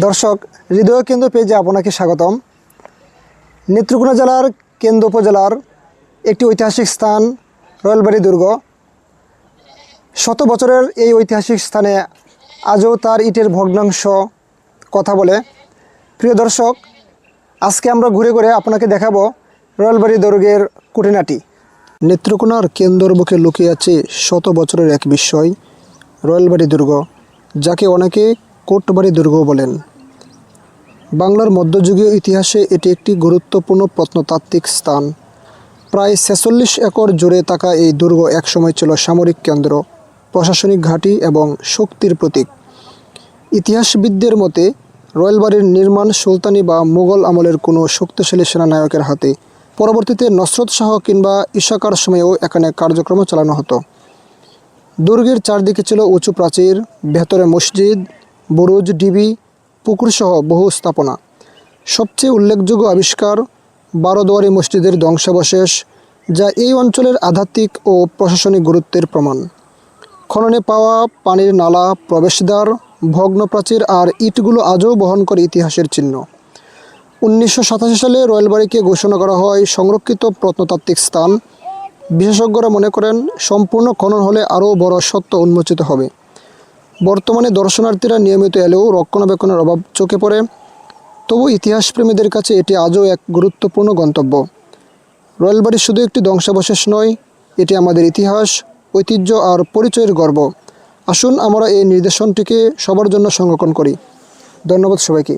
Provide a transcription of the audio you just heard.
দর্শক, হৃদয় কেন্দ্র পেজে আপনাকে স্বাগতম। নেত্রকোনা জেলার কেন্দ্র উপজেলার একটি ঐতিহাসিক স্থান রয়্যালবাড়ি দুর্গ। শত বছরের এই ঐতিহাসিক স্থানে আজও তার ইটের ভগ্নাংশ কথা বলে। প্রিয় দর্শক, আজকে আমরা ঘুরে ঘুরে আপনাকে দেখাবো রয়্যালবাড়ি দুর্গের কুটিনাটি। নেত্রকোনার কেন্দ্র বুকে লুকিয়ে আছে শত বছরের এক বিস্ময়, রয়্যালবাড়ি দুর্গ, যাকে অনেকে কোটবাড়ি দুর্গ বলেন। বাংলার মধ্যযুগীয় ইতিহাসে এটি একটি গুরুত্বপূর্ণ প্রত্নতাত্ত্বিক স্থান। প্রায় ছেচল্লিশ একর জুড়ে থাকা এই দুর্গ একসময় ছিল সামরিক কেন্দ্র, প্রশাসনিক ঘাঁটি এবং শক্তির প্রতীক। ইতিহাসবিদদের মতে রয়্যালবাড়ির নির্মাণ সুলতানি বা মুঘল আমলের কোনো শক্তিশালী সেনানায়কের হাতে, পরবর্তীতে নসরত শাহ কিংবা ইশাকার সময়েও এখানে কার্যক্রম চালানো হতো। দুর্গের চারদিকে ছিল উঁচু প্রাচীর, ভেতরে মসজিদ বুরুজ ডিবি পুকুরসহ বহু স্থাপনা। সবচেয়ে উল্লেখযোগ্য আবিষ্কার বারোদুয়ারি মসজিদের ধ্বংসাবশেষ, যা এই অঞ্চলের আধ্যাত্মিক ও প্রশাসনিক গুরুত্বের প্রমাণ। খননে পাওয়া পানির নালা, প্রবেশদ্বার ভগ্ন প্রাচীর আর ইটগুলো আজও বহন করে ইতিহাসের চিহ্ন। উনিশশো সাতাশি সালে রয়্যালবাড়িকে ঘোষণা করা হয় সংরক্ষিত প্রত্নতাত্ত্বিক স্থান। বিশেষজ্ঞরা মনে করেন, সম্পূর্ণ খনন হলে আরও বড় সত্য উন্মোচিত হবে। বর্তমানে দর্শনার্থীরা নিয়মিত এলেও রক্ষণাবেক্ষণের অভাব চোখে পড়ে। তবু ইতিহাসপ্রেমীদের কাছে এটি আজও এক গুরুত্বপূর্ণ গন্তব্য। রয়্যালবাড়ি শুধু একটি ধ্বংসাবশেষ নয়, এটি আমাদের ইতিহাস, ঐতিহ্য আর পরিচয়ের গর্ব। আসুন আমরা এই নির্দেশনটিকে সবার জন্য সংরক্ষণ করি। ধন্যবাদ সবাইকে।